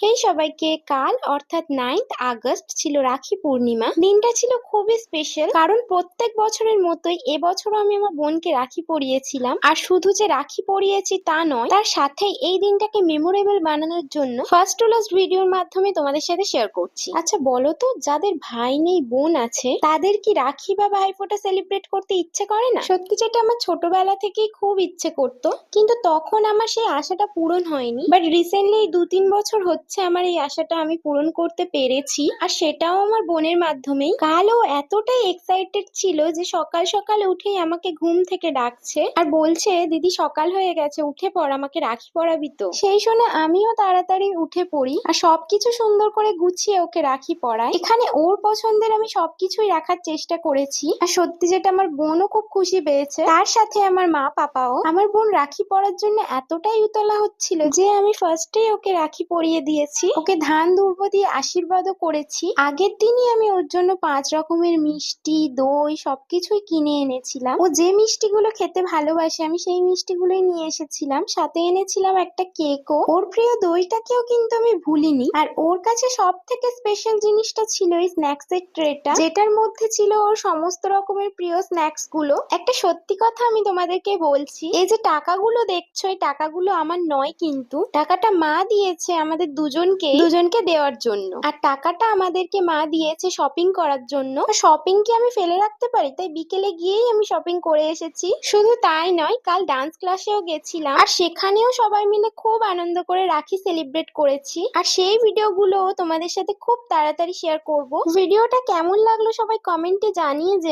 হেই সবাইকে কাল অর্থাৎ নাইন্থ আগস্ট ছিল রাখি পূর্ণিমা। দিনটা ছিল খুবই স্পেশাল কারণ প্রত্যেক বছরের মতোই এবছরও আমি আমার বোনকে রাখি পরিয়েছিলাম। আর শুধু যে রাখি পরিয়েছি তা নয়, তার সাথে এই দিনটাকে মেমোরেবল বানানোর জন্য ফার্স্ট টু লাস্ট ভিডিওর মাধ্যমে তোমাদের সাথে শেয়ার করছি। আচ্ছা বলো তো, যাদের ভাই নেই, বোন আছে, তাদের কি রাখি বা ভাইফোঁটা সেলিব্রেট করতে ইচ্ছে করে না? সত্যি যেটা আমার ছোটবেলা থেকেই খুব ইচ্ছে করতো, কিন্তু তখন আমার সেই আশাটা পূরণ হয়নি। বাট রিসেন্টলি দু তিন বছর হচ্ছে আমার এই আশাটা আমি পূরণ করতে পেরেছি। আর সেটাও আমার বোনের মাধ্যমেই। কাল ও এতটাই এক্সাইটেড ছিল যে সকাল সকাল উঠেই আমাকে ঘুম থেকে ডাকছে আর বলছে, দিদি, সকাল হয়ে গেছে, উঠে পড়, আমাকে রাখি পরাবি তো। সেই শুনে আমিও তাড়াতাড়ি উঠে পড়ি আর সবকিছু সুন্দর করে গুছিয়ে ওকে রাখি পরাই এখানে ওর পছন্দের আমি সবকিছুই রাখার চেষ্টা করেছি আর সত্যি যেটা আমার বোনও খুব খুশি পেয়েছে, তার সাথে আমার মা পাপাও। আমার বোন রাখি পরার জন্য এতটাই উতলা হচ্ছিল যে আমি ফার্স্টেই ওকে রাখি পরিয়ে দিয়েছি ওকে ধান দুর্ব দিয়ে আশীর্বাদও করেছি। আগের দিনই আমি ওর জন্য পাঁচ রকমের মিষ্টি, দই সবকিছুই কিনে এনেছিলাম। ও যে মিষ্টিগুলো খেতে ভালোবাসে, আমি সেই মিষ্টিগুলোই নিয়ে এসেছিলাম। সাথে এনেছিলাম একটা কেকও। ওর প্রিয় দইটাকেও কিন্তু আমি ভুলিনি। আর ওর কাছে সব থেকে স্পেশাল জিনিসটা ছিল এই স্ন্যাক্স এর ট্রেটা। যেটার মধ্যে ছিল ওর সমস্ত রকমের প্রিয় স্ন্যাক্সগুলো একটা সত্যি কথা আমি তোমাদেরকে বলছি। এই যে টাকাগুলো দেখছ, এই টাকাগুলো আমার নয় কিন্তু। টাকাটা মা দিয়েছে আমাদের দুজনকে দুজনকে দেওয়ার জন্য। আর টাকাটা আমাদেরকে মা দিয়েছে শপিং করার জন্য। শপিং কি আমি ফেলে রাখতে পারি? তাই বিকেলে গিয়েই আমি শপিং করে এসেছি। শুধু তাই নয় কাল ডান্স ক্লাসেও গেছিলাম। আর সেখানেও সবাই মিলে খুব আনন্দ করে রাখি সেলিব্রেট করেছি। আর সেই ভিডিওগুলো তোমাদের সাথে খুব তাড়াতাড়ি শেয়ার করব। ভিডিওটা কেমন লাগল সবাই কমেন্টে জানিয়ে যে